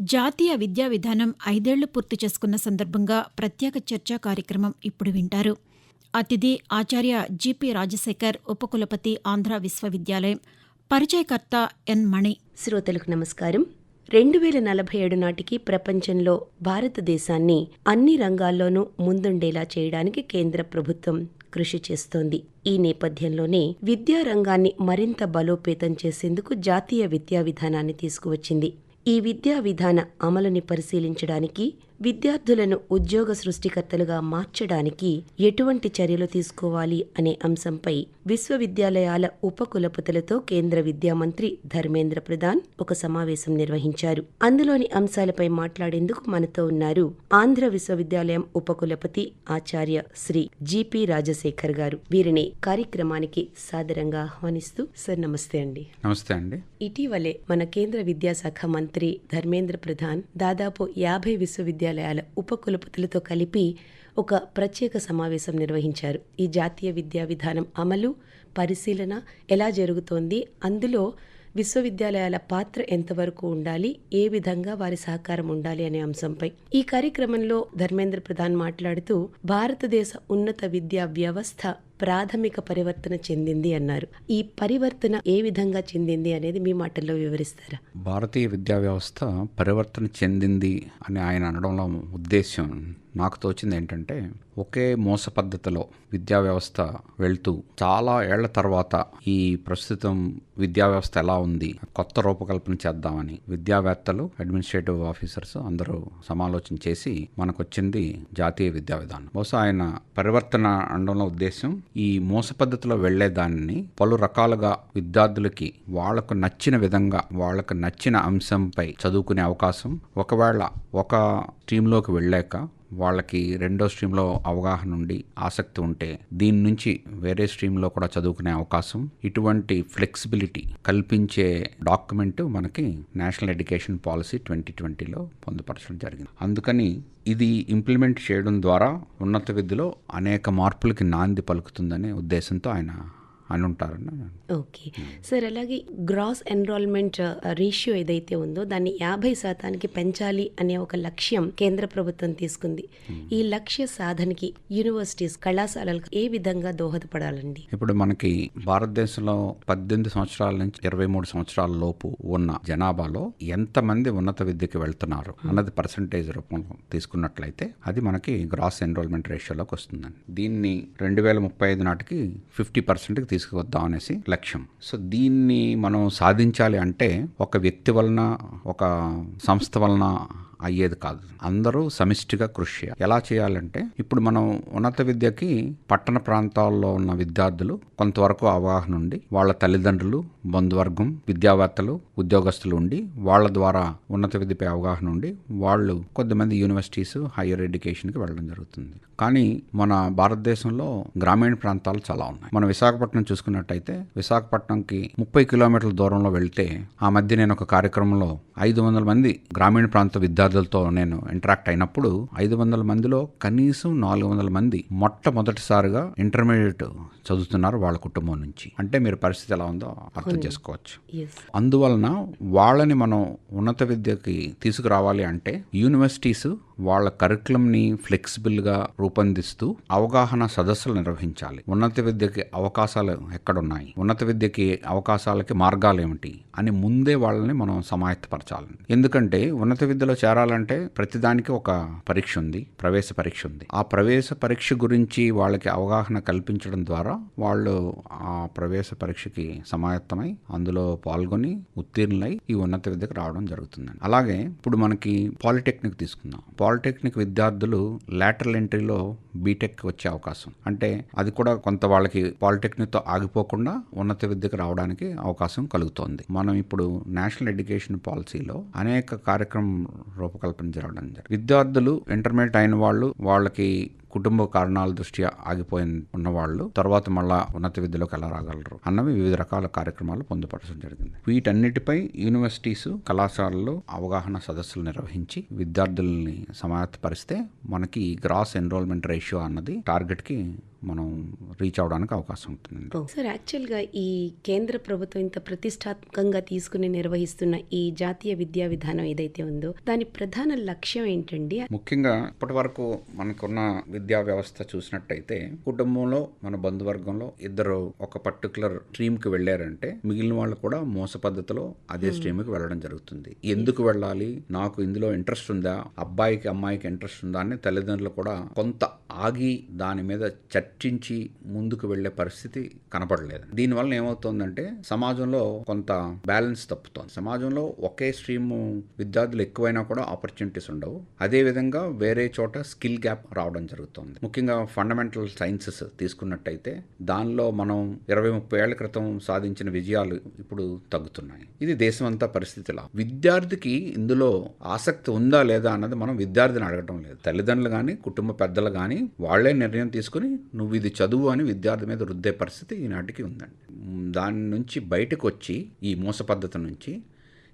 జాతీయ విద్యా విధానం ఐదేళ్ళు పూర్తి చేసుకున్న సందర్భంగా ప్రత్యేక చర్చా కార్యక్రమం ఇప్పుడు వింటారు. అతిథి ఆచార్య జిపి రాజశేఖర్ ఉపకులపతి ఆంధ్ర విశ్వవిద్యాలయం. పరిచయకర్త ఎన్ మణి. శ్రోతలకు నమస్కారం. రెండు వేల నలభై ఏడు నాటికి ప్రపంచంలో భారతదేశాన్ని అన్ని రంగాల్లోనూ ముందుండేలా చేయడానికి కేంద్ర ప్రభుత్వం కృషి చేస్తోంది. ఈ నేపథ్యంలోనే విద్యారంగాన్ని మరింత బలోపేతం చేసేందుకు జాతీయ విద్యా విధానాన్ని తీసుకువచ్చింది. ఈ విద్యా విధాన అమలుని పరిశీలించడానికి విద్యార్థులను ఉద్యోగ సృష్టికర్తలుగా మార్చడానికి ఎటువంటి చర్యలు తీసుకోవాలి అనే అంశంపై విశ్వవిద్యాలయాల ఉపకులపతులతో కేంద్ర విద్యా మంత్రి ధర్మేంద్ర ప్రధాన్ ఒక సమావేశం నిర్వహించారు. అందులోని అంశాలపై మాట్లాడేందుకు మనతో ఉన్నారు ఆంధ్ర విశ్వవిద్యాలయం ఉపకులపతి ఆచార్య శ్రీ జిపి రాజశేఖర్ గారు. వీరిని కార్యక్రమానికి సాదరంగా ఆహ్వానిస్తూ సార్ నమస్తే అండి. నమస్తే అండి. ఇటీవలే మన కేంద్ర విద్యాశాఖ మంత్రి ధర్మేంద్ర ప్రధాన్ దాదాపు యాభై విశ్వవిద్యాలయాల ఉపకులపతులతో కలిపి ఒక ప్రత్యేక సమావేశం నిర్వహించారు. ఈ జాతీయ విద్యా విధానం అమలు పరిశీలన ఎలా జరుగుతోంది? అందులో విశ్వవిద్యాలయాల పాత్ర ఎంతవరకు ఉండాలి? ఏ విధంగా వారి సహకారం ఉండాలి అనే అంశంపై ఈ కార్యక్రమంలో ధర్మేంద్ర ప్రధాన్ మాట్లాడుతూ భారతదేశ ఉన్నత విద్యా వ్యవస్థ ప్రాథమిక పరివర్తన చెందింది అన్నారు. ఈ పరివర్తన ఏ విధంగా చెందింది అనేది మీ మాటల్లో వివరిస్తారా? భారతీయ విద్యా వ్యవస్థ పరివర్తన చెందింది అని ఆయన అనడంలో ఉద్దేశం నాకు తోచింది ఏంటంటే ఒకే మోస పద్ధతిలో విద్యా వ్యవస్థ వెళ్తూ చాలా ఏళ్ళ తర్వాత ఈ ప్రస్తుతం విద్యా వ్యవస్థ ఎలా ఉంది కొత్త రూపకల్పన చేద్దామని విద్యావేత్తలు అడ్మినిస్ట్రేటివ్ ఆఫీసర్స్ అందరూ సమాలోచన చేసి మనకు వచ్చింది జాతీయ విద్యా విధానం. బహుశా ఆయన పరివర్తన అనడంలో ఉద్దేశం ఈ మోస పద్ధతిలో వెళ్ళేదాన్ని పలు రకాలుగా విద్యార్థులకి వాళ్ళకు నచ్చిన విధంగా వాళ్ళకు నచ్చిన అంశంపై చదువుకునే అవకాశం. ఒకవేళ ఒక స్ట్రీమ్లోకి వెళ్ళాక వాళ్ళకి రెండో స్ట్రీమ్లో అవగాహన ఉండి ఆసక్తి ఉంటే దీని నుంచి వేరే స్ట్రీమ్లో కూడా చదువుకునే అవకాశం ఇటువంటి ఫ్లెక్సిబిలిటీ కల్పించే డాక్యుమెంట్ మనకి నేషనల్ ఎడ్యుకేషన్ పాలసీ ట్వంటీ ట్వంటీలో పొందుపరచడం జరిగింది. అందుకని ఇది ఇంప్లిమెంట్ చేయడం ద్వారా ఉన్నత విద్యలో అనేక మార్పులకి నాంది పలుకుతుందనే ఉద్దేశంతో ఆయన అని ఉంటారని ఓకే. సార్ అలాగే గ్రాస్ ఎన్రోల్మెంట్ రేషియో ఏదైతే ఉందో దాన్ని యాభై శాతానికి పెంచాలి అనే ఒక లక్ష్యం కేంద్ర ప్రభుత్వం తీసుకుంది. ఈ లక్ష్య సాధనకి యూనివర్సిటీస్ కళాశాలలకు ఏ విధంగా దోహదపడాలండి? ఇప్పుడు మనకి భారతదేశంలో పద్దెనిమిది సంవత్సరాల నుంచి ఇరవై మూడు సంవత్సరాల లోపు ఉన్న జనాభాలో ఎంతమంది ఉన్నత విద్యకి వెళ్తున్నారు అన్నది పర్సంటేజ్ రూపంలో తీసుకున్నట్లయితే అది మనకి గ్రాస్ ఎన్రోల్మెంట్ రేషియోలోకి వస్తుందండి. దీన్ని రెండు వేల ముప్పై ఐదు నాటికి ఫిఫ్టీ పర్సెంట్కి తీసుకువద్దాం అనేసి లక్ష్యం. సో దీన్ని మనం సాధించాలి అంటే ఒక వ్యక్తి వలన ఒక సంస్థ వలన అయ్యేది కాదు. అందరూ సమిష్టిగా కృషి చేయాలి. ఎలా చేయాలంటే ఇప్పుడు మనం ఉన్నత విద్యకి పట్టణ ప్రాంతాల్లో ఉన్న విద్యార్థులు కొంతవరకు అవగాహన ఉండి వాళ్ళ తల్లిదండ్రులు బంధువర్గం విద్యావేత్తలు ఉద్యోగస్తులు ఉండి వాళ్ళ ద్వారా ఉన్నత విద్యపై అవగాహన ఉండి వాళ్ళు కొద్దిమంది యూనివర్సిటీస్ హైయర్ ఎడ్యుకేషన్కి వెళ్ళడం జరుగుతుంది. కానీ మన భారతదేశంలో గ్రామీణ ప్రాంతాలు చాలా ఉన్నాయి. మన విశాఖపట్నం చూసుకున్నట్టయితే విశాఖపట్నంకి ముప్పై కిలోమీటర్ల దూరంలో వెళ్తే ఆ మధ్య నేను ఒక కార్యక్రమంలో ఐదు వందల మంది గ్రామీణ ప్రాంత విద్యార్థులు విద్యార్థులతో నేను ఇంటరాక్ట్ అయినప్పుడు ఐదు వందల మందిలో కనీసం నాలుగు వందల మంది మొట్టమొదటిసారిగా ఇంటర్మీడియట్ చదువుతున్నారు వాళ్ళ కుటుంబం నుంచి. అంటే మీరు పరిస్థితి ఎలా ఉందో అర్థం చేసుకోవచ్చు. అందువలన వాళ్ళని మనం ఉన్నత విద్యకి తీసుకురావాలి అంటే యూనివర్సిటీస్ వాళ్ళ కరికులంని ఫ్లెక్సిబుల్గా రూపొందిస్తూ అవగాహన సదస్సులు నిర్వహించాలి. ఉన్నత విద్యకి అవకాశాలు ఎక్కడున్నాయి? ఉన్నత విద్యకి అవకాశాలకి మార్గాలు ఏమిటి? అని ముందే వాళ్ళని మనం సమాయత్తపరచాలి. ఎందుకంటే ఉన్నత విద్యలో చేరాలంటే ప్రతిదానికి ఒక పరీక్ష ఉంది ప్రవేశ పరీక్ష ఉంది. ఆ ప్రవేశ పరీక్ష గురించి వాళ్ళకి అవగాహన కల్పించడం ద్వారా వాళ్ళు ఆ ప్రవేశ పరీక్షకి సమాయత్తమై అందులో పాల్గొని ఉత్తీర్ణులై ఈ ఉన్నత విద్యకు రావడం జరుగుతుందండి. అలాగే ఇప్పుడు మనకి పాలిటెక్నిక్ తీసుకుందాం. పాలిటెక్నిక్ విద్యార్థులు లాటరల్ ఎంట్రీలో బీటెక్ వచ్చే అవకాశం. అంటే అది కూడా కొంత వాళ్ళకి పాలిటెక్నిక్తో ఆగిపోకుండా ఉన్నత విద్యకు రావడానికి అవకాశం కలుగుతోంది. మనం ఇప్పుడు నేషనల్ ఎడ్యుకేషన్ పాలసీలో అనేక కార్యక్రమం రూపకల్పన జరగడం జరిగింది. విద్యార్థులు ఇంటర్మీడియట్ అయిన వాళ్ళు వాళ్ళకి కుటుంబ కారణాల దృష్ట్యా ఆగిపోయి ఉన్నవాళ్ళు తర్వాత మళ్ళా ఉన్నత విద్యలోకి ఎలా రాగలరు అన్నవి వివిధ రకాల కార్యక్రమాలు పొందుపరచడం జరిగింది. వీటన్నిటిపై యూనివర్సిటీస్ కళాశాలలు అవగాహన సదస్సులు నిర్వహించి విద్యార్థుల్ని సమాయత్తపరిస్తే మనకి గ్రాస్ ఎన్రోల్మెంట్ రేషియో అన్నది టార్గెట్కి మనం రీచ్ అవడానికి అవకాశం ఉంటుందండి. సార్ యాక్చువల్గా ఈ కేంద్ర ప్రభుత్వం ఇంత ప్రతిష్టాత్మకంగా తీసుకుని నిర్వహిస్తున్న ఈ జాతీయ విద్యా విధానం ఏదైతే ఉందో దాని ప్రధాన లక్ష్యం ఏంటండి? ముఖ్యంగా ఇప్పటి వరకు మనకున్న విద్యా వ్యవస్థ చూసినట్టయితే కుటుంబంలో మన బంధువర్గంలో ఇద్దరు ఒక పర్టికులర్ స్ట్రీమ్కి వెళ్ళారంటే మిగిలిన వాళ్ళు కూడా మోస పద్ధతిలో అదే స్ట్రీమ్కి వెళ్ళడం జరుగుతుంది. ఎందుకు వెళ్ళాలి? నాకు ఇందులో ఇంట్రెస్ట్ ఉందా? అబ్బాయికి అమ్మాయికి ఇంట్రెస్ట్ ఉందా? అని తల్లిదండ్రులు కూడా కొంత ఆగి దాని మీద చర్చించి ముందుకు వెళ్ళే పరిస్థితి కనపడలేదు. దీనివల్ల ఏమవుతుందంటే సమాజంలో కొంత బ్యాలెన్స్ తప్పుతోంది. సమాజంలో ఒకే స్ట్రీమ్ విద్యార్థులు ఎక్కువైనా కూడా ఆపర్చునిటీస్ ఉండవు. అదే విధంగా వేరే చోట స్కిల్ గ్యాప్ రావడం జరుగుతుంది. ముఖ్యంగా ఫండమెంటల్ సైన్సెస్ తీసుకున్నట్టయితే దానిలో మనం ఇరవై ముప్పై ఏళ్ళ క్రితం సాధించిన విజయాలు ఇప్పుడు తగ్గుతున్నాయి. ఇది దేశమంతా పరిస్థితిలా. విద్యార్థికి ఇందులో ఆసక్తి ఉందా లేదా అన్నది మనం విద్యార్థిని అడగటం లేదు. తల్లిదండ్రులు కానీ కుటుంబ పెద్దలు కానీ వాళ్ళే నిర్ణయం తీసుకుని నువ్వు ఇది చదువు అని విద్యార్థి మీద రుద్దే పరిస్థితి ఈనాటికి ఉందండి. దాని నుంచి బయటకు వచ్చి ఈ మోస పద్ధతి నుంచి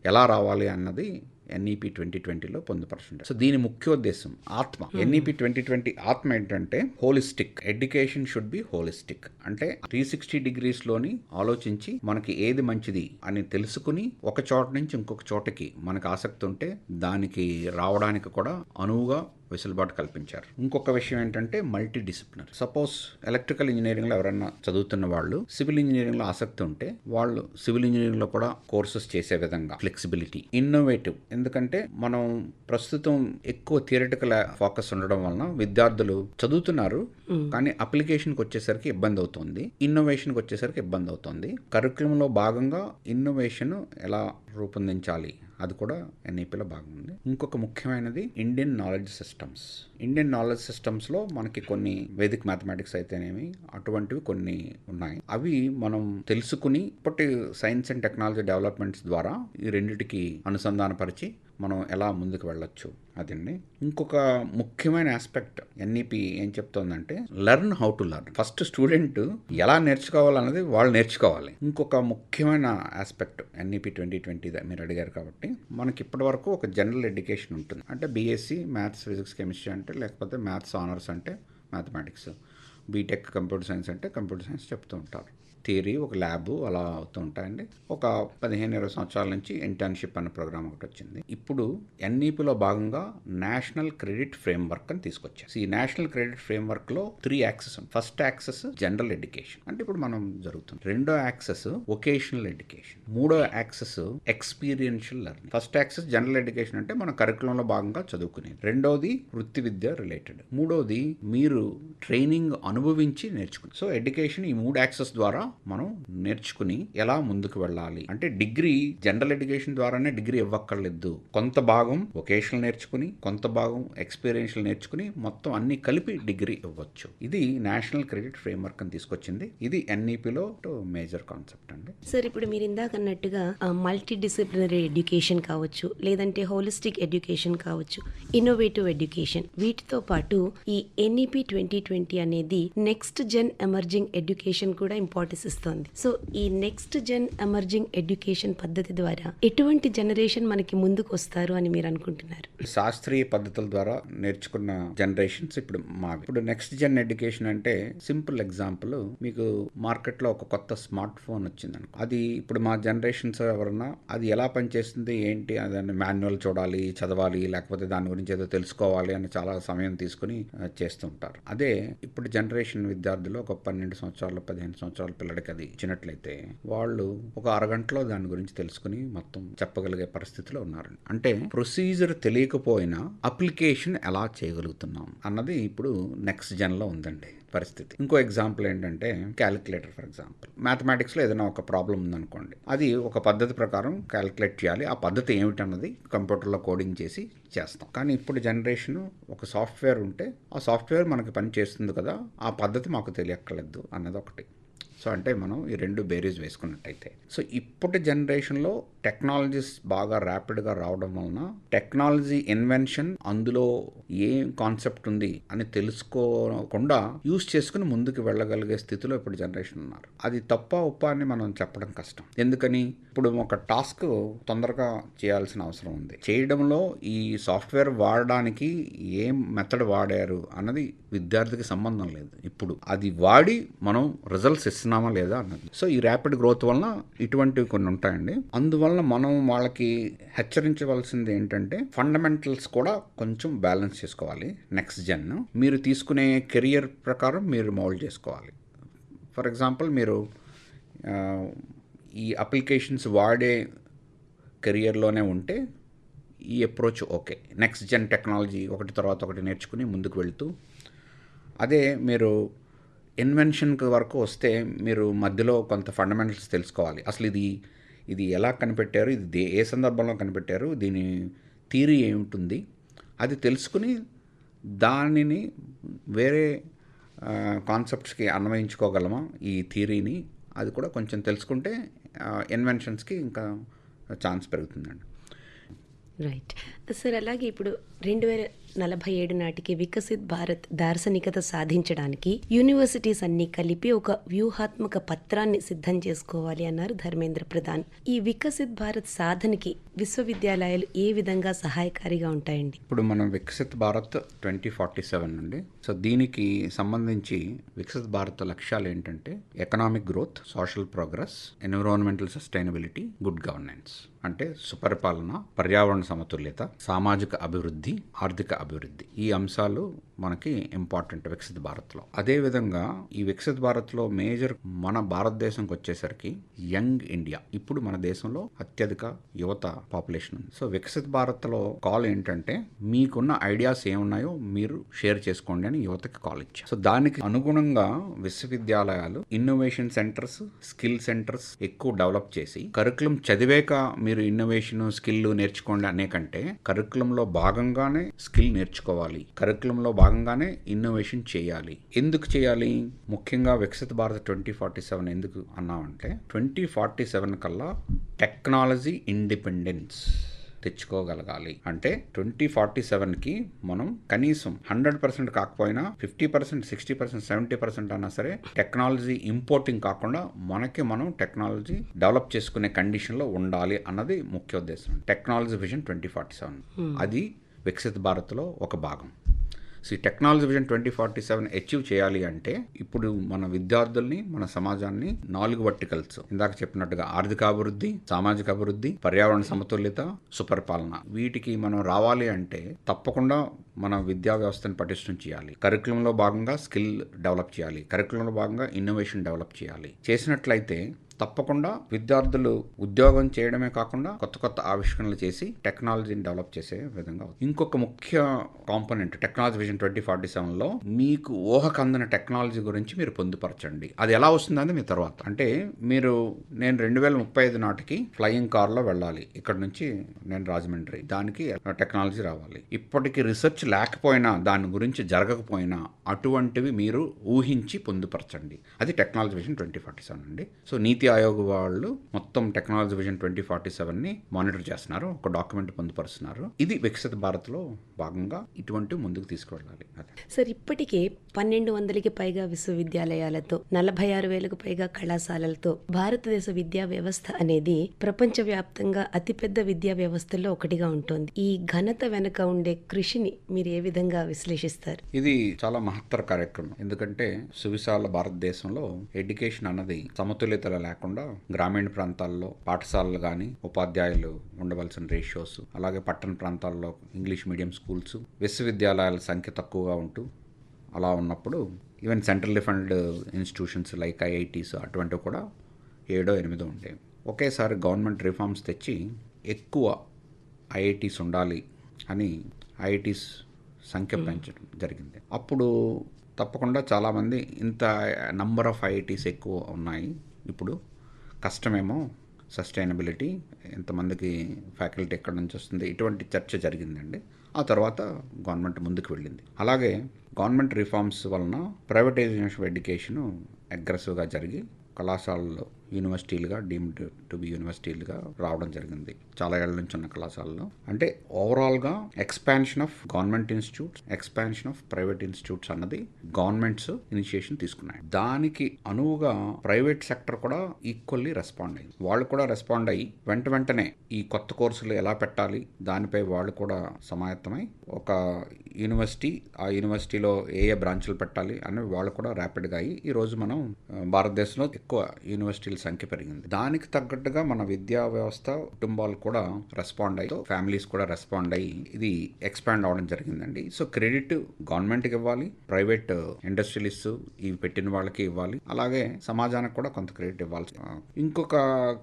ఎలా రావాలి అన్నది ఎన్ఈపి ట్వంటీ ట్వంటీలో పొందుపరచుంటారు సో దీని ముఖ్యోద్దేశం ఆత్మ. ఎన్ఈపి ట్వంటీ ట్వంటీ ఆత్మ ఏంటంటే holistic. Education should be holistic. అంటే త్రీ సిక్స్టీ డిగ్రీస్లోని ఆలోచించి మనకి ఏది మంచిది అని తెలుసుకుని ఒక చోట నుంచి ఇంకొక చోటకి మనకు ఆసక్తి ఉంటే దానికి రావడానికి కూడా అనువుగా వెసులుబాటు కల్పించారు. ఇంకొక విషయం ఏంటంటే మల్టీ డిసిప్లినరీ సపోజ్ ఎలక్ట్రికల్ ఇంజనీరింగ్లో ఎవరైనా చదువుతున్న వాళ్ళు సివిల్ ఇంజనీరింగ్లో ఆసక్తి ఉంటే వాళ్ళు సివిల్ ఇంజనీరింగ్లో కూడా కోర్సెస్ చేసే విధంగా ఫ్లెక్సిబిలిటీ ఇన్నోవేటివ్ ఎందుకంటే మనం ప్రస్తుతం ఎక్కువ థియరిటికల్ ఫోకస్ ఉండడం వలన విద్యార్థులు చదువుతున్నారు కానీ అప్లికేషన్కి వచ్చేసరికి ఇబ్బంది అవుతుంది ఇన్నోవేషన్కి వచ్చేసరికి ఇబ్బంది అవుతుంది. కరికులంలో భాగంగా ఇన్నోవేషన్ ఎలా రూపొందించాలి అది కూడా ఎన్ఈపిలో భాగం ఉంది ఇంకొక ముఖ్యమైనది Indian knowledge systems Indian knowledge సిస్టమ్స్లో మనకి కొన్ని వేదిక్ మ్యాథమెటిక్స్ అయితేనేమి అటువంటివి కొన్ని ఉన్నాయి. అవి మనం తెలుసుకుని ఇప్పటి సైన్స్ అండ్ టెక్నాలజీ డెవలప్మెంట్స్ ద్వారా ఈ రెండిటికి అనుసంధానపరిచి మనం ఎలా ముందుకు వెళ్ళొచ్చు. అదండి. ఇంకొక ముఖ్యమైన ఆస్పెక్ట్ ఎన్ఈపి ఏం చెప్తోందంటే learn how to learn first student ఎలా నేర్చుకోవాలన్నది వాళ్ళు నేర్చుకోవాలి. ఇంకొక ముఖ్యమైన ఆస్పెక్ట్ ఎన్ఈపి ట్వంటీ ట్వంటీ మీరు అడిగారు కాబట్టి మనకి ఇప్పటి వరకు ఒక జనరల్ ఎడ్యుకేషన్ ఉంటుంది. అంటే బీఎస్సీ మ్యాథ్స్ ఫిజిక్స్ కెమిస్ట్రీ అంటే లేకపోతే మ్యాథ్స్ ఆనర్స్ అంటే మ్యాథమెటిక్స్ బీటెక్ కంప్యూటర్ సైన్స్ అంటే కంప్యూటర్ సైన్స్ చెప్తూ ఉంటారు. థియరీ ఒక ల్యాబ్ అలా అవుతూ ఉంటాయండి ఒక పదిహేను ఇరవై సంవత్సరాల నుంచి ఇంటర్న్షిప్ అనే ప్రోగ్రామ్ ఒకటి వచ్చింది. ఇప్పుడు ఎన్ఈపిలో భాగంగా నేషనల్ క్రెడిట్ ఫ్రేమ్వర్క్ అని తీసుకొచ్చారు. ఈ national credit ఫ్రేమ్వర్క్లో three axes first axes general education. అంటే ఇప్పుడు మనం జరుగుతుంది. రెండో యాక్సెస్ వొకేషనల్ ఎడ్యుకేషన్. మూడో axes experiential learning. First axes general education అంటే మన కరికులంలో భాగంగా చదువుకునేది. రెండోది వృత్తి విద్య రిలేటెడ్. మూడోది మీరు ట్రైనింగ్ అనుభవించి నేర్చుకుని. సో ఎడ్యుకేషన్ ఈ మూడు యాక్సెస్ ద్వారా మనం నేర్చుకుని ఎలా ముందుకు వెళ్ళాలి? అంటే డిగ్రీ జనరల్ ఎడ్యుకేషన్ ద్వారానే డిగ్రీ ఇవ్వక్కర్లేదు. కొంత భాగం వొకేషనల్ నేర్చుకుని కొంత భాగం ఎక్స్పీరియన్షియల్ నేర్చుకుని మొత్తం అన్ని కలిపి డిగ్రీ ఇవ్వచ్చు. ఇది నేషనల్ క్రెడిట్ ఫ్రేమ్వర్క్ అని తీసుకొచ్చింది. ఇది ఎన్ఈపిలో మేజర్ కాన్సెప్ట్ అండి. సార్ ఇప్పుడు మీరు ఇందాక అన్నట్టుగా మల్టీ డిసిప్లినరీ ఎడ్యుకేషన్ కావచ్చు లేదంటే హోలిస్టిక్ ఎడ్యుకేషన్ కావచ్చు ఇన్నోవేటివ్ ఎడ్యుకేషన్ వీటితో పాటు ఈ ఎన్ఈపి ట్వంటీ ట్వంటీ అనేది నెక్స్ట్ జెన్ ఎమర్జింగ్ ఎడ్యుకేషన్ కూడా ఇంపార్టెన్స్ ఇస్తోంది సో ఈ నెక్స్ట్ జెన్ ఎమర్జింగ్ ఎడ్యుకేషన్ పద్ధతి ద్వారా ఎటువంటి జనరేషన్ మనకి ముందుకు వస్తారు అని మీరు అనుకుంటున్నారు? శాస్త్రీయ పద్ధతుల ద్వారా నేర్చుకున్న జనరేషన్స్ ఇప్పుడు మా ఇప్పుడు నెక్స్ట్ జెన్ ఎడ్యుకేషన్ అంటే సింపుల్ ఎగ్జాంపుల్ మీకు మార్కెట్లో ఒక కొత్త స్మార్ట్ ఫోన్ వచ్చిందనుకో. అది ఇప్పుడు మా జనరేషన్స్ ఎవరన్నా అది ఎలా పనిచేస్తుంది ఏంటి దాన్ని మాన్యువల్ చూడాలి చదవాలి లేకపోతే దాని గురించి ఏదో తెలుసుకోవాలి అని చాలా సమయం తీసుకుని చేస్తుంటారు. అదే ఇప్పుడు జనరేషన్ విద్యార్థులు ఒక పన్నెండు సంవత్సరాలు పదిహేను సంవత్సరాల పిల్లడికి అది ఇచ్చినట్లయితే వాళ్ళు ఒక అరగంటలో దాని గురించి తెలుసుకుని మొత్తం చెప్పగలిగే పరిస్థితిలో ఉన్నారు. అంటే ప్రొసీజర్ తెలియకపోయినా అప్లికేషన్ ఎలా చేయగలుగుతున్నాం అన్నది ఇప్పుడు నెక్స్ట్ జన్లో ఉందండి పరిస్థితి. ఇంకో ఎగ్జాంపుల్ ఏంటంటే క్యాలిక్యులేటర్ ఫర్ ఎగ్జాంపుల్. మ్యాథమెటిక్స్లో ఏదైనా ఒక ప్రాబ్లం ఉందనుకోండి. అది ఒక పద్ధతి ప్రకారం క్యాలిక్యులేట్ చేయాలి. ఆ పద్ధతి ఏమిటన్నది కంప్యూటర్లో కోడింగ్ చేసి చేస్తాం. కానీ ఇప్పుడు జనరేషన్ ఒక సాఫ్ట్వేర్ ఉంటే ఆ సాఫ్ట్వేర్ మనకి పని చేస్తుంది కదా ఆ పద్ధతి మాకు తెలియక్కర్లేదు అన్నది ఒకటి. సో అంటే మనం ఈ రెండు బేరీస్ వేసుకున్నట్టయితే. సో ఇప్పటి జనరేషన్లో టెక్నాలజీస్ బాగా ర్యాపిడ్గా రావడం వలన టెక్నాలజీ ఇన్వెన్షన్ అందులో ఏం కాన్సెప్ట్ ఉంది అని తెలుసుకోకుండా యూస్ చేసుకుని ముందుకు వెళ్ళగలిగే స్థితిలో ఇప్పుడు జనరేషన్ ఉన్నారు. అది తప్ప ఉప్ప అని మనం చెప్పడం కష్టం. ఎందుకని? ఇప్పుడు ఒక టాస్క్ తొందరగా చేయాల్సిన అవసరం ఉంది. చేయడంలో ఈ సాఫ్ట్వేర్ వాడడానికి ఏం మెథడ్ వాడారు అన్నది విద్యార్థికి సంబంధం లేదు. ఇప్పుడు అది వాడి మనం రిజల్ట్స్ చేస్తున్నామా లేదా అన్నది. సో ఈ ర్యాపిడ్ గ్రోత్ వలన ఇటువంటివి కొన్ని ఉంటాయండి. అందువలన మనం వాళ్ళకి హెచ్చరించవలసింది ఏంటంటే ఫండమెంటల్స్ కూడా కొంచెం బ్యాలెన్స్ చేసుకోవాలి. నెక్స్ట్ జెన్ మీరు తీసుకునే కెరియర్ ప్రకారం మీరు మౌల్డ్ చేసుకోవాలి. ఫర్ ఎగ్జాంపుల్ మీరు ఈ అప్లికేషన్స్ వాడే కెరియర్లోనే ఉంటే ఈ approach okay next gen technology ఒకటి తర్వాత ఒకటి నేర్చుకుని ముందుకు వెళుతూ అదే మీరు ఇన్వెన్షన్ వరకు వస్తే మీరు మధ్యలో కొంత ఫండమెంటల్స్ తెలుసుకోవాలి. అసలు ఇది ఇది ఎలా కనిపెట్టారు ఇది ఏ సందర్భంలో కనిపెట్టారు దీని థీరీ ఏముంటుంది? అది తెలుసుకుని దానిని వేరే కాన్సెప్ట్స్కి అన్వయించుకోగలమా ఈ థీరీని? అది కూడా కొంచెం తెలుసుకుంటే ఇన్వెన్షన్స్కి ఇంకా ఛాన్స్ పెరుగుతుందండి. రైట్. సార్ అలాగే ఇప్పుడు రెండు వేల నలభై ఏడు నాటికి వికసిత్ భారత్ దార్శనికత సాధించడానికి యూనివర్సిటీస్ అన్ని కలిపి ఒక వ్యూహాత్మక పత్రాన్ని సిద్ధం చేసుకోవాలి అన్నారు ధర్మేంద్ర ప్రధాన్. ఈ వికసిత్ భారత్ సాధనకి విశ్వవిద్యాలయాలు ఏ విధంగా సహాయకారిగా ఉంటాయండి? ఇప్పుడు మనం Viksit Bharat twenty forty seven అండి సో దీనికి సంబంధించి వికసిత్ భారత్ లక్ష్యాలు ఏంటంటే economic growth social progress environmental sustainability good governance అంటే సుపరిపాలన పర్యావరణ సమతుల్యత సామాజిక అభివృద్ధి ఆర్థిక అభివృద్ధి. ఈ అంశాలు మనకి ఇంపార్టెంట్ వికసిత్ భారత్లో. అదేవిధంగా ఈ వికసిత్ భారత్లో మేజర్ మన భారతదేశంకి వచ్చేసరికి యంగ్ ఇండియా. ఇప్పుడు మన దేశంలో అత్యధిక యువత పాపులేషన్ ఉంది. సో వికసిత్ భారత్లో కాల్ ఏంటంటే మీకున్న ఐడియాస్ ఏమున్నాయో మీరు షేర్ చేసుకోండి అని యువతకి కాల్ ఇచ్చారు సో దానికి అనుగుణంగా విశ్వవిద్యాలయాలు ఇన్నోవేషన్ సెంటర్స్ స్కిల్ సెంటర్స్ ఎక్కువ డెవలప్ చేసి కరికులం చదివాక మీరు ఇన్నోవేషన్ స్కిల్ నేర్చుకోండి అనే కంటే కరికులంలో భాగంగానే స్కిల్ నేర్చుకోవాలి. కరికులంలో భాగంగానే ఇన్నోవేషన్ చేయాలి. ఎందుకు చేయాలి? ముఖ్యంగా వికసిత భారత్ ట్వంటీ ఫార్టీ సెవెన్ ఎందుకు అన్నామంటే ట్వంటీ ఫార్టీ సెవెన్ కల్లా టెక్నాలజీ ఇండిపెండెన్స్ తెచ్చుకోగలగాలి. అంటే ట్వంటీ ఫార్టీ సెవెన్కి మనం కనీసం హండ్రెడ్ పర్సెంట్ కాకపోయినా fifty percent sixty percent seventy percent అన్నా సరే టెక్నాలజీ ఇంపోర్టింగ్ కాకుండా మనకి మనం టెక్నాలజీ డెవలప్ చేసుకునే కండిషన్లో ఉండాలి అన్నది ముఖ్య ఉద్దేశం. Technology vision twenty forty seven అది వికసిత్ భారత్లో ఒక భాగం. సో ఈ technology vision twenty forty seven achieve చేయాలి అంటే ఇప్పుడు మన విద్యార్థుల్ని మన సమాజాన్ని నాలుగు వర్టికల్స్ ఇందాక చెప్పినట్టుగా ఆర్థిక అభివృద్ధి సామాజిక అభివృద్ధి పర్యావరణ సమతుల్యత సుపరిపాలన. వీటికి మనం రావాలి అంటే తప్పకుండా మన విద్యా వ్యవస్థను పటిష్టం చేయాలి. కరికులంలో భాగంగా స్కిల్ డెవలప్ చేయాలి. కరికులంలో భాగంగా ఇన్నోవేషన్ డెవలప్ చేయాలి. చేసినట్లయితే తప్పకుండా విద్యార్థులు ఉద్యోగం చేయడమే కాకుండా కొత్త కొత్త ఆవిష్కరణలు చేసి టెక్నాలజీని డెవలప్ చేసే విధంగా ఇంకొక ముఖ్య component technology vision twenty forty సెవెన్లో మీకు ఊహకందిన టెక్నాలజీ గురించి మీరు పొందుపరచండి. అది ఎలా వస్తుందని మీ తర్వాత. అంటే మీరు నేను రెండు వేల ముప్పై ఐదు నాటికి ఫ్లయింగ్ కార్లో వెళ్ళాలి. ఇక్కడ నుంచి నేను రాజమండ్రి. దానికి టెక్నాలజీ రావాలి. ఇప్పటికి రీసెర్చ్ లేకపోయినా దాని గురించి జరగకపోయినా అటువంటివి మీరు ఊహించి పొందుపరచండి. అది technology vision twenty forty seven అండి. సో నీతి ఆయోగ్ వాళ్ళు మొత్తం టెక్నాలజీ విజన్ ట్వంటీ ఫార్టీ సెవెన్ని మానిటర్ చేస్తున్నారు ఒక డాక్యుమెంట్ పొందుపరుస్తున్నారు. ఇది వికసిత భారత్లో భాగంగా ఇటువంటివి ముందుకు తీసుకువెళ్ళాలి. సార్ ఇప్పటికే పన్నెండు వందలకి పైగా విశ్వవిద్యాలయాలతో నలభై ఆరు వేలకు పైగా కళాశాలలతో భారతదేశ విద్యా వ్యవస్థ అనేది ప్రపంచవ్యాప్తంగా అతిపెద్ద విద్యా వ్యవస్థల్లో ఒకటిగా ఉంటుంది. ఈ ఘనత వెనుక ఉండే కృషిని మీరు ఏ విధంగా విశ్లేషిస్తారు? ఇది చాలా మహత్తర కార్యక్రమం. ఎందుకంటే సువిశాల భారతదేశంలో ఎడ్యుకేషన్ అన్నది సమతుల్యత లేకుండా గ్రామీణ ప్రాంతాల్లో పాఠశాలలు కానీ ఉపాధ్యాయులు ఉండవలసిన రేషియోస్ అలాగే పట్టణ ప్రాంతాల్లో ఇంగ్లీష్ మీడియం స్కూల్స్ విశ్వవిద్యాలయాల సంఖ్య తక్కువగా ఉంటూ అలా ఉన్నప్పుడు even central fund institutions like IITs అటువంటివి కూడా ఏడో ఎనిమిదో ఉండేవి ఒకేసారి గవర్నమెంట్ రిఫార్మ్స్ తెచ్చి ఎక్కువ ఐఐటీస్ ఉండాలి అని ఐఐటీస్ సంఖ్య పెంచడం జరిగింది. అప్పుడు తప్పకుండా చాలామంది ఇంత నంబర్ ఆఫ్ ఐఐటీస్ ఎక్కువ ఉన్నాయి. ఇప్పుడు కష్టమేమో సస్టైనబిలిటీ ఎంతమందికి ఫ్యాకల్టీ ఎక్కడి నుంచి వస్తుంది ఇటువంటి చర్చ జరిగిందండి. ఆ తర్వాత గవర్నమెంట్ ముందుకు వెళ్ళింది. అలాగే గవర్నమెంట్ రిఫార్మ్స్ వలన ప్రైవేటైజేషన్ ఆఫ్ ఎడ్యుకేషన్ అగ్రెసివ్గా జరిగి కళాశాలలో యూనివర్సిటీలుగా డీమ్డ్ టు బి యూనివర్సిటీలుగా రావడం జరిగింది. చాలా ఏళ్ళ నుంచి ఉన్న కళాశాలలో. అంటే ఓవరాల్గా expansion of government institutes expansion of private institutes అన్నది గవర్నమెంట్స్ ఇనిషియేషన్ తీసుకున్నాయి. దానికి అనువుగా ప్రైవేట్ సెక్టర్ కూడా ఈక్వల్లీ రెస్పాండ్ అయింది వాళ్ళు కూడా రెస్పాండ్ అయ్యి వెంట వెంటనే ఈ కొత్త కోర్సులు ఎలా పెట్టాలి దానిపై వాళ్ళు కూడా సమాయత్తమై ఒక యూనివర్సిటీ ఆ యూనివర్సిటీలో ఏ ఏ బ్రాంచ్లు పెట్టాలి అనేవి వాళ్ళు కూడా ర్యాపిడ్గా అయ్యి ఈరోజు మనం భారతదేశంలో ఎక్కువ యూనివర్సిటీలు సంఖ్య పెరిగింది. దానికి తగ్గట్టుగా మన విద్యా వ్యవస్థ కుటుంబాలు కూడా రెస్పాండ్ అయ్యి ఫ్యామిలీస్ కూడా రెస్పాండ్ అయ్యి ఇది ఎక్స్పాండ్ అవడం జరిగిందండి. సో క్రెడిట్ గవర్నమెంట్కి ఇవ్వాలి ప్రైవేట్ ఇండస్ట్రియలిస్ట్ ఇవి పెట్టిన వాళ్ళకి ఇవ్వాలి. అలాగే సమాజానికి కూడా కొంత క్రెడిట్ ఇవ్వాలి ఇంకొక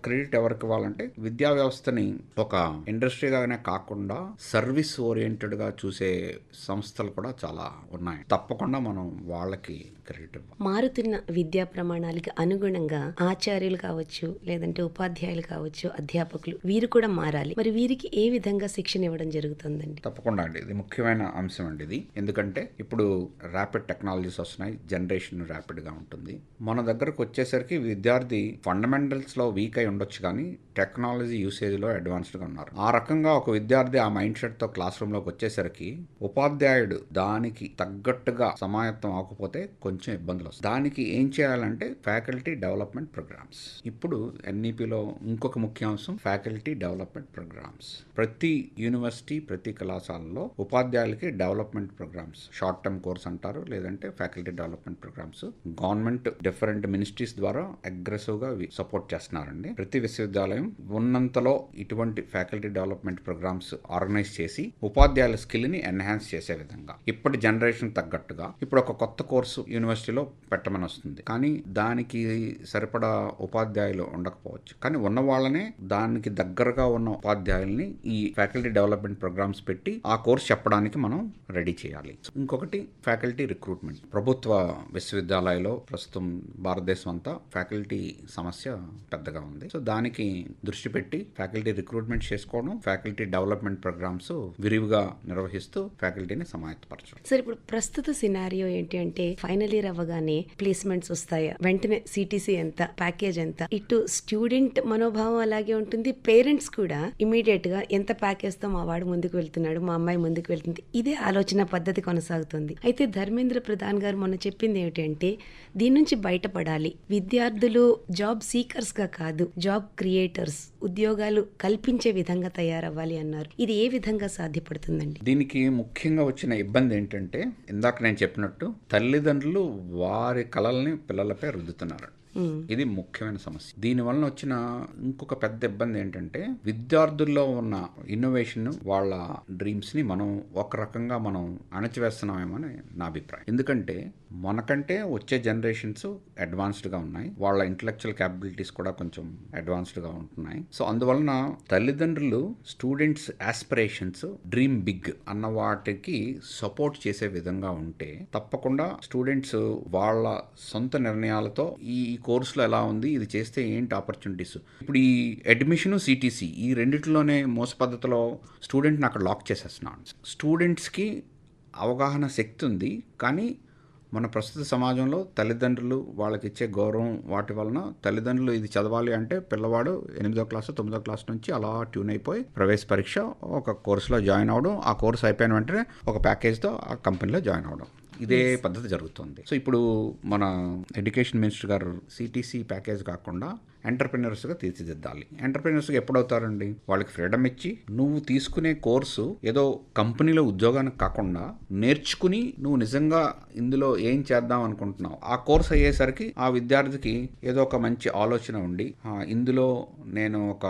క్రెడిట్ ఎవరికి ఇవ్వాలంటే విద్యా వ్యవస్థని ఒక ఇండస్ట్రీగానే కాకుండా సర్వీస్ ఓరియంటెడ్గా చూసే సంస్థలు కూడా చాలా ఉన్నాయి. తప్పకుండా మనం వాళ్ళకి మారుతున్న విద్యా ప్రమాణాలకి అనుగుణంగా ఆచార్యులు కావచ్చు లేదంటే ఉపాధ్యాయులు కావచ్చు అధ్యాపకులు వీరు కూడా మారాలి. మరి వీరికి ఏ విధంగా శిక్షణ ఇవ్వడం జరుగుతుందండి? తప్పకుండా అండి. ఇది ముఖ్యమైన అంశం అండి ఇది. ఎందుకంటే ఇప్పుడు ర్యాపిడ్ టెక్నాలజీస్ వస్తున్నాయి జనరేషన్ ర్యాపిడ్గా ఉంటుంది. మన దగ్గరకు వచ్చేసరికి విద్యార్థి ఫండమెంటల్స్లో వీక్ అయి ఉండొచ్చు కానీ టెక్నాలజీ యూసేజ్లో అడ్వాన్స్డ్గా ఉన్నారు. ఆ రకంగా ఒక విద్యార్థి ఆ మైండ్ సెట్తో క్లాస్ రూమ్లోకి వచ్చేసరికి ఉపాధ్యాయుడు దానికి తగ్గట్టుగా సమాయత్తం అవ్వకపోతే కొంచెం ఇబ్బందులు వస్తాయి. దానికి ఏం చేయాలంటే ఫ్యాకల్టీ డెవలప్మెంట్ ప్రోగ్రామ్స్ ఇప్పుడు ఎన్ఈపిలో ఇంకొక ముఖ్య అంశం ఫ్యాకల్టీ డెవలప్మెంట్ ప్రోగ్రామ్స్ ప్రతి యూనివర్సిటీ ప్రతి కళాశాలలో ఉపాధ్యాయులకి development programmes short term course అంటారు లేదంటే faculty development programmes government different ministries ద్వారా అగ్రెసివ్గా సపోర్ట్ చేస్తున్నారండి. ప్రతి విశ్వవిద్యాలయం ఉన్నంతలో ఇటువంటి ఫ్యాకల్టీ డెవలప్మెంట్ ప్రోగ్రామ్స్ ఆర్గనైజ్ చేసి ఉపాధ్యాయుల స్కిల్ని ఎన్హాన్స్ చేసే విధంగా. ఇప్పటి జనరేషన్ తగ్గట్టుగా. ఇప్పుడు ఒక కొత్త కోర్సు యూనివర్సిటీలో పెట్టమని వస్తుంది. కానీ దానికి సరిపడా ఉపాధ్యాయులు ఉండకపోవచ్చు. కానీ ఉన్న వాళ్ళనే దానికి దగ్గరగా ఉన్న ఉపాధ్యాయుల్ని ఈ ఫ్యాకల్టీ డెవలప్మెంట్ ప్రోగ్రామ్స్ పెట్టి ఆ కోర్స్ చెప్పడానికి మనం రెడీ చేయాలి. ఇంకొకటి ఫ్యాకల్టీ రిక్రూట్మెంట్. ప్రభుత్వ విశ్వవిద్యాలయాల్లో ప్రస్తుతం భారతదేశం అంతా ఫ్యాకల్టీ సమస్య పెద్దగా ఉంది. సో దానికి దృష్టి పెట్టి ఫ్యాకల్టీ రిక్రూట్మెంట్ చేసుకోవడం ఫ్యాకల్టీ డెవలప్మెంట్ ప్రోగ్రామ్స్ విరివిగా నిర్వహిస్తూ ఫ్యాకల్టీని సమాయత్తపరచడం. సార్ ఇప్పుడు ప్రస్తుత సినారియో ఏంటి అంటే ఫైనల్ క్లియర్ అవ్వగానే ప్లేస్మెంట్స్ వస్తాయా? వెంటనే సిటీసీ ఎంత? ప్యాకేజ్ ఎంత? ఇటు స్టూడెంట్ మనోభావం అలాగే ఉంటుంది. పేరెంట్స్ కూడా ఇమీడియట్గా ఎంత ప్యాకేజ్తో మా వాడు ముందుకు వెళ్తున్నాడు మా అమ్మాయి ముందుకు వెళ్తుంది ఇదే ఆలోచన పద్ధతి కొనసాగుతుంది. అయితే ధర్మేంద్ర ప్రధాన్ గారు మొన్న చెప్పింది ఏమిటంటే దీని నుంచి బయటపడాలి. విద్యార్థులు జాబ్ సీకర్స్గా కాదు జాబ్ క్రియేటర్స్ ఉద్యోగాలు కల్పించే విధంగా తయారవ్వాలి అన్నారు. ఇది ఏ విధంగా సాధ్యపడుతుందండి? దీనికి ముఖ్యంగా వచ్చిన ఇబ్బంది ఏంటంటే ఇందాక నేను చెప్పినట్టు తల్లిదండ్రులు వారి కళల్ని పిల్లలపై రుద్దుతున్నారు. ఇది ముఖ్యమైన సమస్య. దీని వలన వచ్చిన ఇంకొక పెద్ద ఇబ్బంది ఏంటంటే విద్యార్థుల్లో ఉన్న ఇన్నోవేషన్ వాళ్ళ డ్రీమ్స్ని మనం ఒక రకంగా మనం అణచివేస్తున్నామేమో అని నా అభిప్రాయం. ఎందుకంటే మనకంటే వచ్చే జనరేషన్స్ అడ్వాన్స్డ్గా ఉన్నాయి. వాళ్ళ ఇంటలెక్చువల్ క్యాపబిలిటీస్ కూడా కొంచెం అడ్వాన్స్డ్గా ఉంటున్నాయి. సో అందువలన తల్లిదండ్రులు స్టూడెంట్స్ ఆస్పిరేషన్స్ డ్రీమ్ బిగ్ అన్న వాటికి సపోర్ట్ చేసే విధంగా ఉంటే తప్పకుండా స్టూడెంట్స్ వాళ్ళ సొంత నిర్ణయాలతో ఈ కోర్సులో ఎలా ఉంది ఇది చేస్తే ఏంటి ఆపర్చునిటీస్ ఇప్పుడు ఈ అడ్మిషన్ సిటీసీ ఈ రెండిట్లోనే మోస పద్ధతిలో స్టూడెంట్ని అక్కడ లాక్ చేసేస్తున్నాను స్టూడెంట్స్కి అవగాహన శక్తి ఉంది కానీ మన ప్రస్తుత సమాజంలో తల్లిదండ్రులు వాళ్ళకి ఇచ్చే గౌరవం వాటి వలన తల్లిదండ్రులు ఇది చదవాలి అంటే పిల్లవాడు ఎనిమిదో క్లాస్ తొమ్మిదో క్లాస్ నుంచి అలా ట్యూన్ అయిపోయి ప్రవేశ పరీక్ష ఒక కోర్సులో జాయిన్ అవ్వడం ఆ కోర్సు అయిపోయిన వెంటనే ఒక ప్యాకేజ్తో ఆ కంపెనీలో జాయిన్ అవ్వడం. ఇదే పద్ధతి జరుగుతుంది. సో ఇప్పుడు మన ఎడ్యుకేషన్ మినిస్టర్ గారు సిటీసీ ప్యాకేజ్ కాకుండా ఎంటర్ప్రినర్స్గా తీర్చిదిద్దాలి. ఎంటర్ప్రినర్స్గా ఎప్పుడవుతారండి? వాళ్ళకి ఫ్రీడమ్ ఇచ్చి నువ్వు తీసుకునే కోర్సు ఏదో కంపెనీలో ఉద్యోగానికి కాకుండా నేర్చుకుని నువ్వు నిజంగా ఇందులో ఏం చేద్దాం అనుకుంటున్నావు? ఆ కోర్స్ అయ్యేసరికి ఆ విద్యార్థికి ఏదో ఒక మంచి ఆలోచన ఉండి "ఆ, ఇందులో నేను ఒక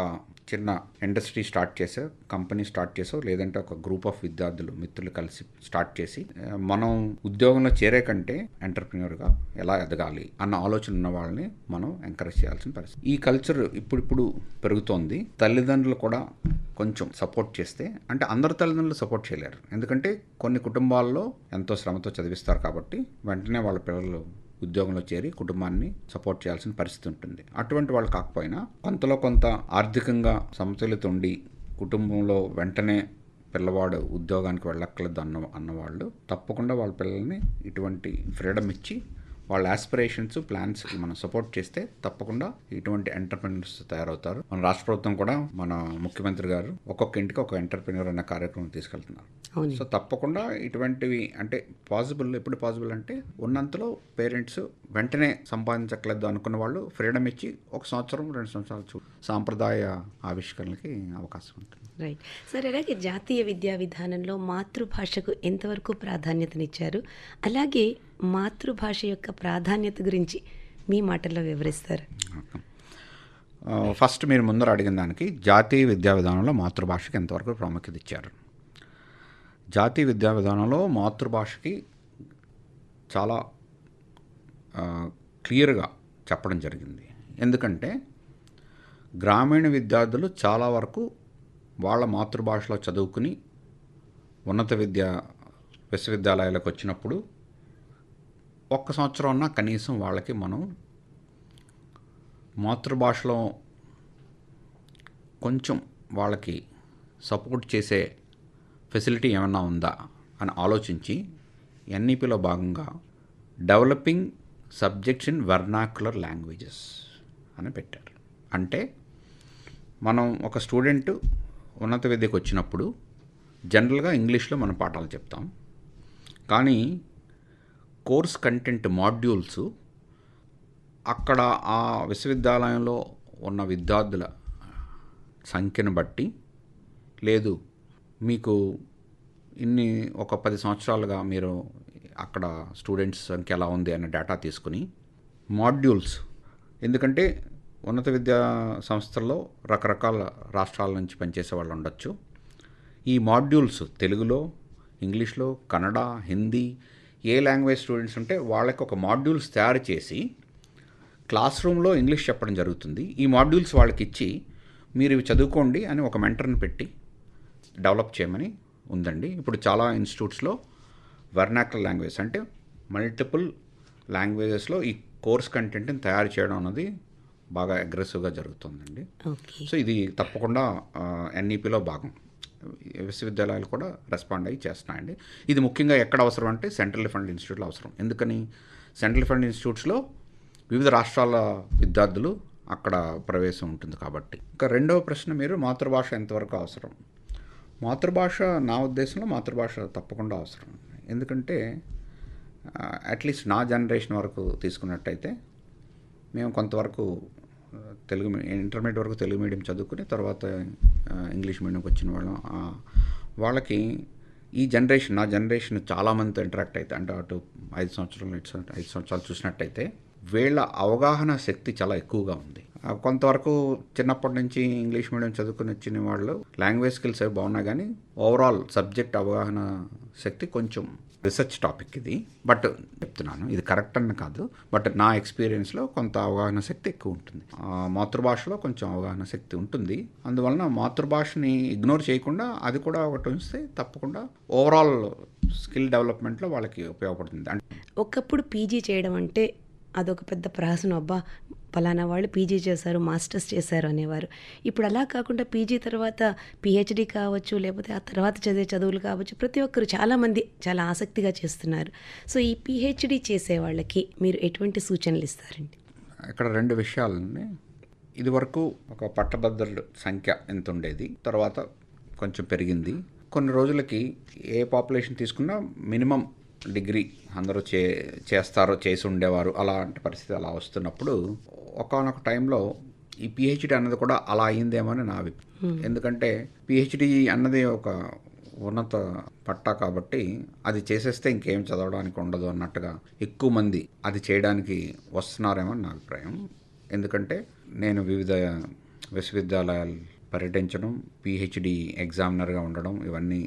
చిన్న ఇండస్ట్రీ స్టార్ట్ చేసా కంపెనీ స్టార్ట్ చేసావు లేదంటే ఒక గ్రూప్ ఆఫ్ విద్యార్థులు మిత్రులు కలిసి స్టార్ట్ చేసి మనం ఉద్యోగంలో చేరే కంటే ఎంటర్ప్రినర్గా ఎలా ఎదగాలి అన్న ఆలోచన ఉన్న వాళ్ళని మనం ఎంకరేజ్ చేయాల్సిన పరిస్థితి. ఈ కల్చర్ ఇప్పుడిప్పుడు పెరుగుతోంది. తల్లిదండ్రులు కూడా కొంచెం సపోర్ట్ చేస్తే అంటే అందరు తల్లిదండ్రులు సపోర్ట్ చేయలేరు. ఎందుకంటే కొన్ని కుటుంబాల్లో ఎంతో శ్రమతో చదివిస్తారు కాబట్టి వెంటనే వాళ్ళ పిల్లలు ఉద్యోగంలో చేరి కుటుంబాన్ని సపోర్ట్ చేయాల్సిన పరిస్థితి ఉంటుంది. అటువంటి వాళ్ళు కాకపోయినా కొంతలో కొంత ఆర్థికంగా సమతుల్యత ఉండి కుటుంబంలో వెంటనే పిల్లవాడు ఉద్యోగానికి వెళ్ళక్కర్లేదు అన్న అన్నవాళ్ళు తప్పకుండా వాళ్ళ పిల్లల్ని ఇటువంటి ఫ్రీడమ్ ఇచ్చి వాళ్ళ ఆస్పిరేషన్స్ ప్లాన్స్కి మనం సపోర్ట్ చేస్తే తప్పకుండా ఇటువంటి ఎంటర్ప్రినర్స్ తయారవుతారు. మన రాష్ట్ర ప్రభుత్వం కూడా మన ముఖ్యమంత్రి గారు ఒక్కొక్క ఇంటికి ఒక ఎంటర్ప్రినర్ అనే కార్యక్రమం తీసుకెళ్తున్నారు. సో తప్పకుండా ఇటువంటివి అంటే పాసిబుల్ ఎప్పుడు పాసిబుల్ అంటే ఉన్నంతలో పేరెంట్స్ వెంటనే సంపాదించట్లేదు అనుకున్న వాళ్ళు ఫ్రీడమ్ ఇచ్చి ఒక సంవత్సరం రెండు సంవత్సరాలు చూ సాంప్రదాయ ఆవిష్కరణలకి అవకాశం ఉంటుంది. రైట్ సార్ అలాగే జాతీయ విద్యా విధానంలో మాతృభాషకు ఎంతవరకు ప్రాధాన్యతనిచ్చారు? అలాగే మాతృభాష యొక్క ప్రాధాన్యత గురించి మీ మాటల్లో వివరిస్తారు. ఫస్ట్ మీరు ముందర అడిగిన దానికి జాతీయ విద్యా విధానంలో మాతృభాషకి ఎంతవరకు ప్రాముఖ్యత ఇచ్చారు? జాతీయ విద్యా విధానంలో మాతృభాషకి చాలా క్లియర్గా చెప్పడం జరిగింది. ఎందుకంటే గ్రామీణ విద్యార్థులు చాలా వరకు వాళ్ళ మాతృభాషలో చదువుకుని ఉన్నత విద్య విశ్వవిద్యాలయాలకు వచ్చినప్పుడు ఒక్క సంవత్సరం అన్నా కనీసం వాళ్ళకి మనం మాతృభాషలో కొంచెం వాళ్ళకి సపోర్ట్ చేసే ఫెసిలిటీ ఏమైనా ఉందా అని ఆలోచించి ఎన్ఈపిలో భాగంగా developing subjects in vernacular languages అని పెట్టారు. అంటే మనం ఒక స్టూడెంట్ ఉన్నత విద్యకు వచ్చినప్పుడు జనరల్గా ఇంగ్లీష్లో మనం పాఠాలు చెప్తాం. కానీ కోర్స్ కంటెంట్ మాడ్యూల్స్ అక్కడ ఆ విశ్వవిద్యాలయంలో ఉన్న విద్యార్థుల సంఖ్యను బట్టి లేదు మీకు ఇన్ని ఒక పది సంవత్సరాలుగా మీరు అక్కడ స్టూడెంట్స్ సంఖ్య ఎలా ఉంది అనే డేటా తీసుకుని మాడ్యూల్స్. ఎందుకంటే ఉన్నత విద్యా సంస్థల్లో రకరకాల రాష్ట్రాల నుంచి పనిచేసే వాళ్ళు ఉండొచ్చు. ఈ మాడ్యూల్స్ తెలుగులో ఇంగ్లీష్లో కన్నడ హిందీ ఏ లాంగ్వేజ్ స్టూడెంట్స్ ఉంటే వాళ్ళకి ఒక మాడ్యూల్స్ తయారు చేసి క్లాస్ రూమ్లో ఇంగ్లీష్ చెప్పడం జరుగుతుంది. ఈ మాడ్యూల్స్ వాళ్ళకి ఇచ్చి మీరు ఇవి చదువుకోండి అని ఒక మెంటర్ని పెట్టి డెవలప్ చేయమని ఉందండి. ఇప్పుడు చాలా ఇన్స్టిట్యూట్స్లో వెర్నాకల్ లాంగ్వేజ్ అంటే మల్టిపుల్ లాంగ్వేజెస్లో ఈ కోర్స్ కంటెంట్ని తయారు చేయడం అన్నది బాగా అగ్రెసివ్గా జరుగుతుందండి. సో ఇది తప్పకుండా ఎన్ఈపిలో భాగం. విశ్వవిద్యాలయాలు కూడా రెస్పాండ్ అయ్యి చేస్తున్నాయండి. ఇది ముఖ్యంగా ఎక్కడ అవసరం అంటే సెంట్రల్ ఫండ్ ఇన్స్టిట్యూట్లో అవసరం. ఎందుకని? సెంట్రల్ ఫండ్ ఇన్స్టిట్యూట్స్లో వివిధ రాష్ట్రాల విద్యార్థులు అక్కడ ప్రవేశం ఉంటుంది కాబట్టి. ఇంకా రెండవ ప్రశ్న మీరు మాతృభాష ఎంతవరకు అవసరం? మాతృభాష నా ఉద్దేశంలో మాతృభాష తప్పకుండా అవసరం. ఎందుకంటే అట్లీస్ట్ నా జనరేషన్ వరకు తీసుకున్నట్టయితే మేము కొంతవరకు తెలుగు ఇంటర్మీడియట్ వరకు తెలుగు మీడియం చదువుకుని తర్వాత ఇంగ్లీష్ మీడియంకి వచ్చిన వాళ్ళం. వాళ్ళకి ఈ జనరేషన్ నా జనరేషన్ చాలామందితో ఇంటరాక్ట్ అయితే అంటే అటు ఐదు సంవత్సరాలు ఐదు సంవత్సరాలు చూసినట్టయితే వీళ్ళ అవగాహన శక్తి చాలా ఎక్కువగా ఉంది. కొంతవరకు చిన్నప్పటి నుంచి ఇంగ్లీష్ మీడియం చదువుకుని వచ్చిన వాళ్ళు లాంగ్వేజ్ స్కిల్స్ అవి బాగున్నాయి కానీ ఓవరాల్ సబ్జెక్ట్ అవగాహన శక్తి కొంచెం రీసెర్చ్ టాపిక్ ఇది. బట్ చెప్తున్నాను ఇది కరెక్ట్ అని కాదు. బట్ నా ఎక్స్పీరియన్స్లో కొంత అవగాహన శక్తి ఎక్కువ ఉంటుంది. మాతృభాషలో కొంచెం అవగాహన శక్తి ఉంటుంది. అందువలన మాతృభాషని ఇగ్నోర్ చేయకుండా అది కూడా ఒకటి ఉంచితే తప్పకుండా ఓవరాల్ స్కిల్ డెవలప్మెంట్లో వాళ్ళకి ఉపయోగపడుతుంది. అంటే ఒకప్పుడు పీజీ చేయడం అంటే అదొక పెద్ద ప్రహసనం. అబ్బా ఫలానా వాళ్ళు పీజీ చేశారు మాస్టర్స్ చేశారు అనేవారు. ఇప్పుడు అలా కాకుండా పీజీ తర్వాత పిహెచ్డి కావచ్చు లేకపోతే ఆ తర్వాత చదివే చదువులు కావచ్చు ప్రతి ఒక్కరు చాలామంది చాలా ఆసక్తిగా చేస్తున్నారు. సో ఈ పిహెచ్డి చేసే వాళ్ళకి మీరు ఎటువంటి సూచనలు ఇస్తారండి? ఇక్కడ రెండు విషయాలని ఇది వరకు ఒక పట్టభద్రుల సంఖ్య ఎంత ఉండేది తర్వాత కొంచెం పెరిగింది. కొన్ని రోజులకి ఏ పాపులేషన్ తీసుకున్నా మినిమం డిగ్రీ అందరూ చే చేస్తారో చేసి ఉండేవారు అలాంటి పరిస్థితి అలా వస్తున్నప్పుడు ఒకనొక టైంలో ఈ పిహెచ్డి అన్నది కూడా అలా అయిందేమో అని నా అభిప్రాయం. ఎందుకంటే పిహెచ్డి అన్నది ఒక ఉన్నత పట్టా కాబట్టి అది చేసేస్తే ఇంకేం చదవడానికి ఉండదు అన్నట్టుగా ఎక్కువ మంది అది చేయడానికి వస్తున్నారేమో నా అభిప్రాయం. ఎందుకంటే నేను వివిధ విశ్వవిద్యాలయాలు పర్యటించడం పిహెచ్డి ఎగ్జామినర్గా ఉండడం ఇవన్నీ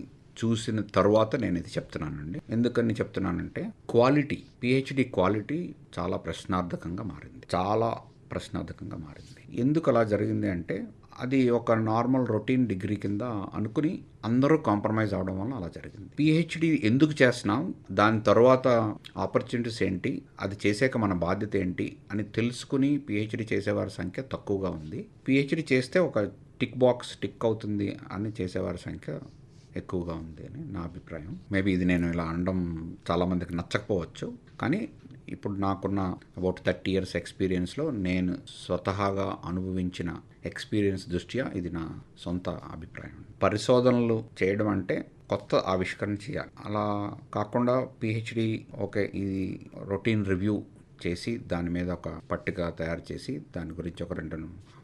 చూసిన తర్వాత నేను ఇది చెప్తున్నానండి. ఎందుకని చెప్తున్నానంటే క్వాలిటీ పిహెచ్డి క్వాలిటీ చాలా ప్రశ్నార్థకంగా మారింది. చాలా ప్రశ్నార్థకంగా మారింది. ఎందుకు అలా జరిగింది అంటే అది ఒక నార్మల్ రొటీన్ డిగ్రీ కింద అనుకుని అందరూ కాంప్రమైజ్ అవడం వల్ల అలా జరిగింది. పిహెచ్డి ఎందుకు చేస్తున్నాం? దాని తర్వాత ఆపర్చునిటీస్ ఏంటి? అది చేసాక మన బాధ్యత ఏంటి? అని తెలుసుకుని పిహెచ్డి చేసేవారి సంఖ్య తక్కువగా ఉంది. పిహెచ్డి చేస్తే ఒక టిక్ బాక్స్ టిక్ అవుతుంది అని చేసేవారి సంఖ్య ఎక్కువగా ఉంది అని నా అభిప్రాయం. మేబీ ఇది నేను ఇలా అనడం చాలామందికి నచ్చకపోవచ్చు. కానీ ఇప్పుడు నాకున్న అబౌట్ థర్టీ ఇయర్స్ ఎక్స్పీరియన్స్లో నేను స్వతహాగా అనుభవించిన ఎక్స్పీరియన్స్ దృష్ట్యా ఇది నా సొంత అభిప్రాయం. పరిశోధనలు చేయడం అంటే కొత్త ఆవిష్కరణ చేయాలి. అలా కాకుండా పిహెచ్డి ఓకే ఇది రొటీన్ రివ్యూ చేసి దాని మీద ఒక పట్టిక తయారు చేసి దాని గురించి ఒక రెండు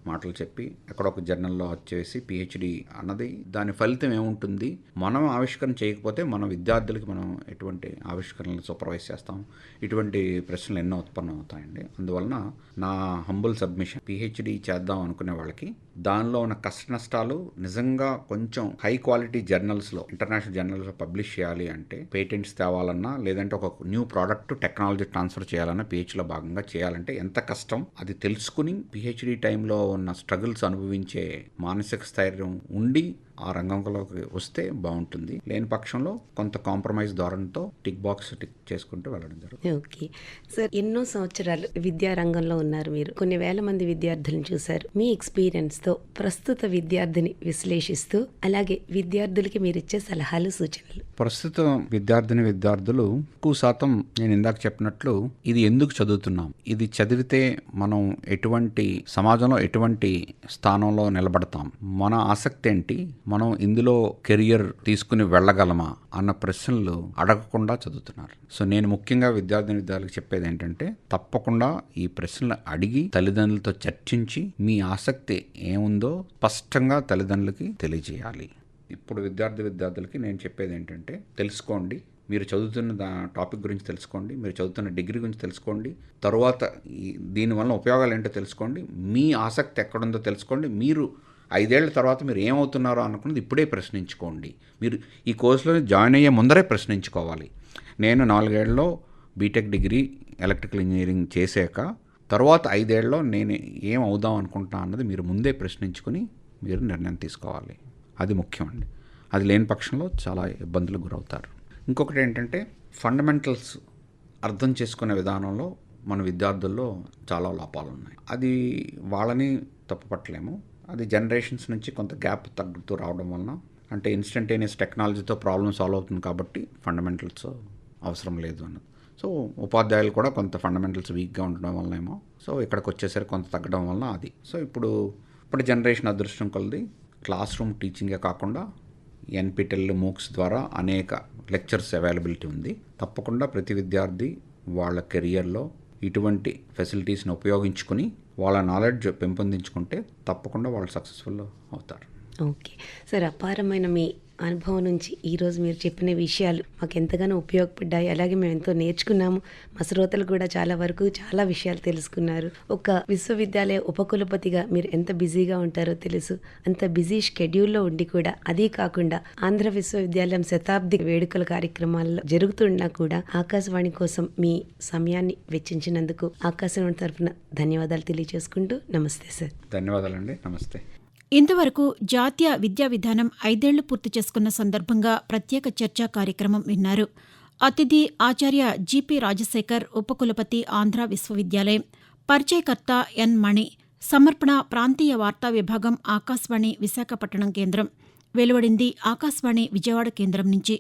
మాటలు చెప్పి అక్కడ ఒక జర్నల్లో వచ్చేసి పిహెచ్డి అన్నది దాని ఫలితం ఏముంటుంది? మనం ఆవిష్కరణ చేయకపోతే మన విద్యార్థులకి మనం ఎటువంటి ఆవిష్కరణలు సూపర్వైజ్ చేస్తాం? ఇటువంటి ప్రశ్నలు ఎన్నో ఉత్పన్నం అవుతాయండి. అందువలన నా హంబుల్ సబ్మిషన్ పిహెచ్డి చేద్దాం అనుకునే వాళ్ళకి దానిలో ఉన్న కష్ట నష్టాలు నిజంగా కొంచెం హై క్వాలిటీ జర్నల్స్లో ఇంటర్నేషనల్ జర్నల్స్లో పబ్లిష్ చేయాలి అంటే పేటెంట్స్ తేవాలన్నా లేదంటే ఒక న్యూ ప్రోడక్ట్ టెక్నాలజీ ట్రాన్స్ఫర్ చేయాలన్నా పిహెచ్లో భాగంగా చేయాలంటే ఎంత కష్టం? అది తెలుసుకుని పిహెచ్డి టైంలో ఉన్న స్ట్రగుల్స్ అనుభవించే మానసిక స్థైర్యం ఉండి ఆ రంగంలోకి వస్తే బాగుంటుంది. లేని పక్షంలో కొంత కాంప్రమైజ్ ధోరణితో టిక్ బాక్స్ టిక్ చేసుకుంటూ వెళ్ళడం జరుగుతుంది. ఓకే. సార్ ఎన్నో సంవత్సరాలు విద్యా రంగంలో ఉన్నారు మీరు. కొన్ని వేల మంది విద్యార్థులను చూశారు. మీ ఎక్స్పీరియన్స్తో ప్రస్తుత విద్యార్థిని విశ్లేషిస్తూ అలాగే విద్యార్థులకి మీరు ఇచ్చే సలహాలు సూచనలు. ప్రస్తుతం విద్యార్థిని విద్యార్థులు ఎక్కువ శాతం నేను ఇందాక చెప్పినట్లు ఇది ఎందుకు చదువుతున్నాం? ఇది చదివితే మనం ఎటువంటి సమాజంలో ఎటువంటి స్థానంలో నిలబడతాం? మన ఆసక్తి ఏంటి? మనం ఇందులో కెరియర్ తీసుకుని వెళ్ళగలమా అన్న ప్రశ్నలు అడగకుండా చదువుతున్నారు. సో నేను ముఖ్యంగా విద్యార్థిని విద్యార్థులకు చెప్పేది ఏంటంటే తప్పకుండా ఈ ప్రశ్నలు అడిగి తల్లిదండ్రులతో చర్చించి మీ ఆసక్తి ఏముందో స్పష్టంగా తల్లిదండ్రులకి తెలియజేయాలి. ఇప్పుడు విద్యార్థి విద్యార్థులకి నేను చెప్పేది ఏంటంటే తెలుసుకోండి. మీరు చదువుతున్న దా టాపిక్ గురించి తెలుసుకోండి. మీరు చదువుతున్న డిగ్రీ గురించి తెలుసుకోండి. తరువాత దీనివల్ల ఉపయోగాలు ఏంటో తెలుసుకోండి. మీ ఆసక్తి ఎక్కడుందో తెలుసుకోండి. మీరు ఐదేళ్ళ తర్వాత మీరు ఏమవుతున్నారో అనుకున్నది ఇప్పుడే ప్రశ్నించుకోండి. మీరు ఈ కోర్సులో జాయిన్ అయ్యే ముందరే ప్రశ్నించుకోవాలి. నేను నాలుగేళ్ళలో బీటెక్ డిగ్రీ ఎలక్ట్రికల్ ఇంజనీరింగ్ చేశాక తర్వాత ఐదేళ్ళలో నేను ఏం అవుదాం అనుకుంటా అన్నది మీరు ముందే ప్రశ్నించుకుని మీరు నిర్ణయం తీసుకోవాలి. అది ముఖ్యం అండి. అది లేని పక్షంలో చాలా ఇబ్బందులకు గురవుతారు. ఇంకొకటి ఏంటంటే ఫండమెంటల్స్ అర్థం చేసుకునే విధానంలో మన విద్యార్థుల్లో చాలా లోపాలు ఉన్నాయి అది వాళ్ళని తప్పుపట్టలేము. అది జనరేషన్స్ నుంచి కొంత గ్యాప్ తగ్గుతూ రావడం వలన అంటే ఇన్స్టంటేనియస్ టెక్నాలజీతో ప్రాబ్లమ్ సాల్వ్ అవుతుంది కాబట్టి ఫండమెంటల్స్ అవసరం లేదు అన్నది. సో ఉపాధ్యాయులు కూడా కొంత ఫండమెంటల్స్ వీక్గా ఉండడం వల్ల ఏమో సో ఇక్కడికి వచ్చేసరికి కొంత తగ్గడం వల్ల అది. సో ఇప్పుడు ఇప్పుడు జనరేషన్ అదృష్టం కొలది క్లాస్ రూమ్ టీచింగే కాకుండా ఎన్పిటెల్ మూక్స్ ద్వారా అనేక లెక్చర్స్ అవైలబిలిటీ ఉంది. తప్పకుండా ప్రతి విద్యార్థి వాళ్ళ కెరియర్లో ఇటువంటి ఫెసిలిటీస్ని ఉపయోగించుకుని వాళ్ళ నాలెడ్జ్ పెంపొందించుకుంటే తప్పకుండా వాళ్ళు సక్సెస్ఫుల్ అవుతారు. ఓకే సార్ అపారమైన మీ అనుభవం నుంచి ఈరోజు మీరు చెప్పిన విషయాలు మాకు ఎంతగానో ఉపయోగపడ్డాయి. అలాగే మేము ఎంతో నేర్చుకున్నాము. మా శ్రోతలు కూడా చాలా వరకు చాలా విషయాలు తెలుసుకున్నారు. ఒక విశ్వవిద్యాలయ ఉపకులపతిగా మీరు ఎంత బిజీగా ఉంటారో తెలుసు. అంత బిజీ షెడ్యూల్లో ఉండి కూడా అదీ కాకుండా ఆంధ్ర విశ్వవిద్యాలయం శతాబ్ది వేడుకల కార్యక్రమాల్లో జరుగుతున్నా కూడా ఆకాశవాణి కోసం మీ సమయాన్ని వెచ్చించినందుకు ఆకాశవాణి తరఫున ధన్యవాదాలు తెలియజేసుకుంటూ నమస్తే సార్. ధన్యవాదాలండి. నమస్తే. ఇంతవరకు జాతీయ విద్యా విధానం ఐదేళ్ళు పూర్తి చేసుకున్న సందర్భంగా ప్రత్యేక చర్చా కార్యక్రమం విన్నారు. అతిథి ఆచార్య జిపి రాజశేఖర్ ఉపకులపతి ఆంధ్ర విశ్వవిద్యాలయం పరిచయకర్త ఎన్ మణి సమర్పణ ప్రాంతీయ వార్తా విభాగం ఆకాశవాణి విశాఖపట్నం కేంద్రం వెలువడింది ఆకాశవాణి విజయవాడ కేంద్రం నుంచి.